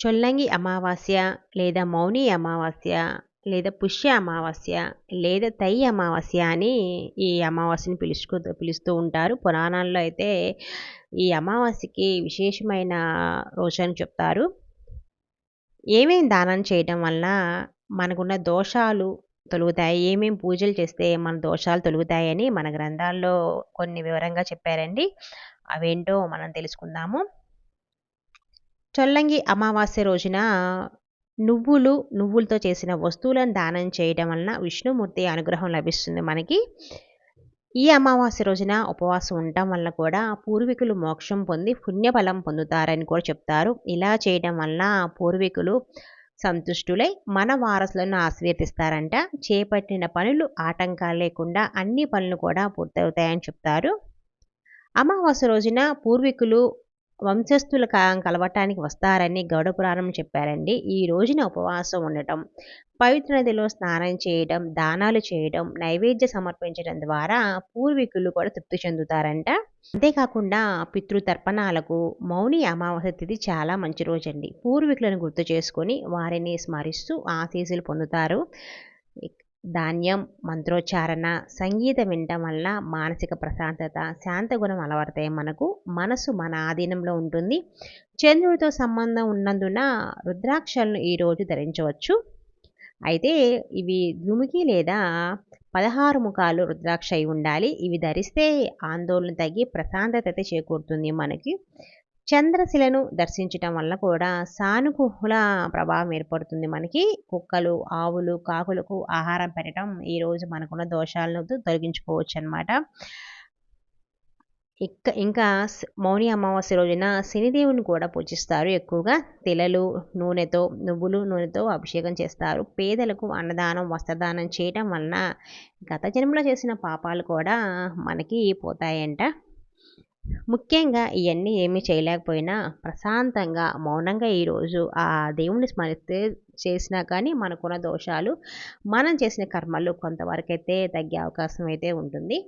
చొల్లంగి అమావాస్య లేదా మౌని అమావాస్య లేదా పుష్య అమావాస్య లేదా తై అమావాస్య అని ఈ అమావాస్యని పిలుచుకు పిలుస్తూ ఉంటారు. పురాణాల్లో అయితే ఈ అమావాస్యకి విశేషమైన రోజు అని చెప్తారు. ఏమేమి దానం చేయడం వల్ల మనకున్న దోషాలు తొలుగుతాయి? ఏమేమి పూజలు చేస్తే మన దోషాలు తొలుగుతాయని మన గ్రంథాల్లో కొన్ని వివరంగా చెప్పారండి. అవేంటో మనం తెలుసుకుందాము. చొల్లంగి అమావాస్య రోజున నువ్వులు నువ్వులతో చేసిన వస్తువులను దానం చేయడం వలన విష్ణుమూర్తి అనుగ్రహం లభిస్తుంది మనకి. ఈ అమావాస్య రోజున ఉపవాసం ఉండటం వల్ల కూడా పూర్వీకులు మోక్షం పొంది పుణ్యఫలం పొందుతారని కూడా చెప్తారు. ఇలా చేయడం వల్ల పూర్వీకులు సంతుష్టులై మన వారసులను ఆశీర్వదిస్తారంట. చేపట్టిన పనులు ఆటంకాలు లేకుండా అన్ని పనులు కూడా పూర్తవుతాయని చెప్తారు. అమావాస్య రోజున పూర్వీకులు వంశస్థుల కలవటానికి వస్తారని గౌడ పురాణం చెప్పారండి. ఈ రోజున ఉపవాసం ఉండటం పవిత్ర నదిలో స్నానం చేయడం దానాలు చేయడం నైవేద్య సమర్పించడం ద్వారా పూర్వీకులు కూడా తృప్తి చెందుతారంట. అంతేకాకుండా పితృతర్పణాలకు మౌని అమావాస్య తిథి చాలా మంచి రోజండి. పూర్వీకులను గుర్తు చేసుకొని వారిని స్మరిస్తూ ఆశీస్సులు పొందుతారు. ధాన్యం మంత్రోచ్చారణ సంగీతం వినటం వల్ల మానసిక ప్రశాంతత శాంతగుణం అలవడతాయి మనకు. మనసు మన ఆధీనంలో ఉంటుంది. చంద్రుడితో సంబంధం ఉన్నందున రుద్రాక్షలను ఈరోజు ధరించవచ్చు. అయితే ఇవి దుమికి లేదా పదహారు ముఖాలు రుద్రాక్ష అయి ఉండాలి. ఇవి ధరిస్తే ఆందోళన తగ్గి ప్రశాంతత చేకూరుతుంది మనకి. చంద్రశిలను దర్శించటం వల్ల కూడా సానుకూల ప్రభావం ఏర్పడుతుంది మనకి. కుక్కలు ఆవులు కాకులకు ఆహారం పెట్టడం ఈరోజు మనకున్న దోషాలను తొలగించుకోవచ్చు అనమాట ఇక ఇంకా మౌని అమావాస్య రోజున శనిదేవుని కూడా పూజిస్తారు ఎక్కువగా. తెలలు నూనెతో నువ్వులు నూనెతో అభిషేకం చేస్తారు. పేదలకు అన్నదానం వస్త్రదానం చేయటం వలన గత జన్మలో చేసిన పాపాలు కూడా మనకి పోతాయంట. ముఖ్యంగా ఇవన్నీ ఏమీ చేయలేకపోయినా ప్రశాంతంగా మౌనంగా ఈరోజు ఆ దేవుణ్ణి స్మరిస్తే చేసినా కానీ మనకున్న దోషాలు మనం చేసిన కర్మలు కొంతవరకైతే తగ్గే అవకాశం అయితే ఉంటుంది.